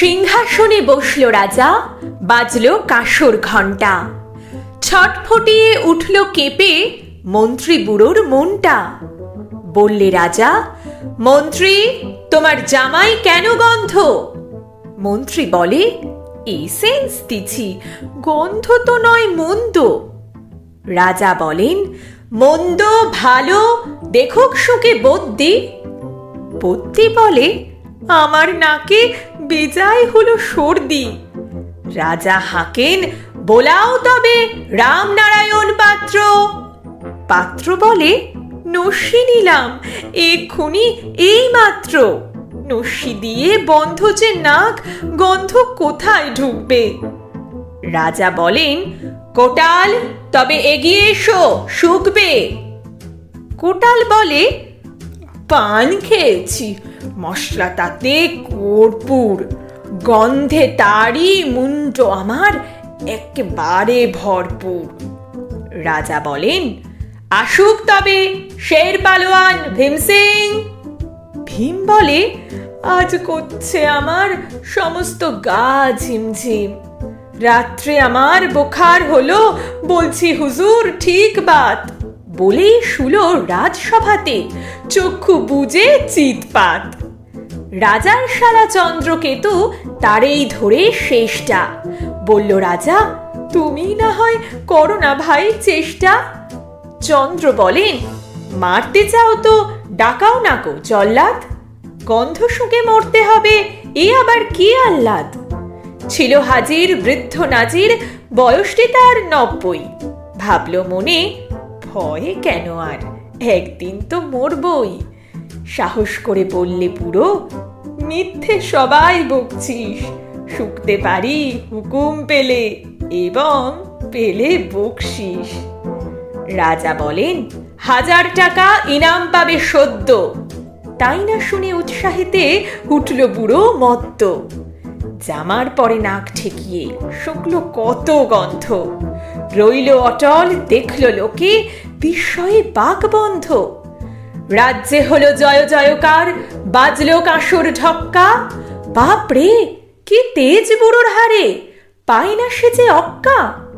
সিংহাসনে বসল রাজা, বাজল কাসর ঘণ্টা। ছটফটিয়ে উঠল কেঁপে মন্ত্রী বুড়োর মনটা। বললে রাজা, মন্ত্রী, তোমার জামাই কেন গন্ধ? মন্ত্রী বলে এই সেন্স দিছি, গন্ধ তো নয় মন্দ। রাজা বলেন, মন্দ, ভালো, দেখুক সুখে বদ্যি। বদ্যি বলে, আমার নাকে বেজায় হলো সর্দি। রাজা হাঁকেন, বোলাও তবে, রামনারায়ণ পাত্র। পাত্র বলে, নস্যি নিলাম, এক্ষুনি এই মাত্র। নস্যি দিয়ে বন্ধ যে নাক, গন্ধ কোথায় ঢুকবে? রাজা বলেন, কোটাল, তবে এগিয়ে এসো, শুকবে। কোটাল বলে, পান খেয়েছি মশলা তাতে কর্পূর। গন্ধে তারই মুন্ড আমার একেবারে ভরপুর। রাজা বলেন, আসুক তবে, শের পালোয়ান ভীমসিং ভীম বলে, আজ করছে আমার সমস্ত গা ঝিমঝিম। রাত্রে আমার বোখার হলো, বলছি হুজুর, ঠিক বাত। বলেই শুলো রাজসভাতে। চক্ষু বুজে চিৎপাত। রাজার শালা চন্দ্রকেতু তারেই ধরে শেষটা। বলল, রাজা, তুমি না হয় করো না ভাই চেষ্টা? চন্দ্র বলেন, মারতে চাও তো, ডাকাও না কো জল্লাদ। গন্ধ শুকে মরতে হবে, এ আবার কি আহ্লাদ? ছিল হাজির বৃদ্ধ নাজির, বয়সটি তার নব্বই। ভাবল মনে ভয়ে কেন আর? একদিন তো মরবই। সাহস করে বললে পুরো মিথ্যে সবাই বকছিস। শুকতে পারি হুকুম পেলে এবং পেলে বকশিস। রাজা বলেন, হাজার টাকা ইনাম পাবে সদ্য। তাই না শুনে উৎসাহিতে উঠল বুড়ো মত্ত। জামার পরে নাক ঠেকিয়ে শুকল কত গন্ধ। রইল অটল, দেখল লোকে, বিস্ময়ে বাক বন্ধ। রাজ্যে হল জয় জয়কার, বাজলো কাঁসর ঢক্কা। বাপরে, কি তেজ বুড়োর হারে পাই না সে যে অক্কা।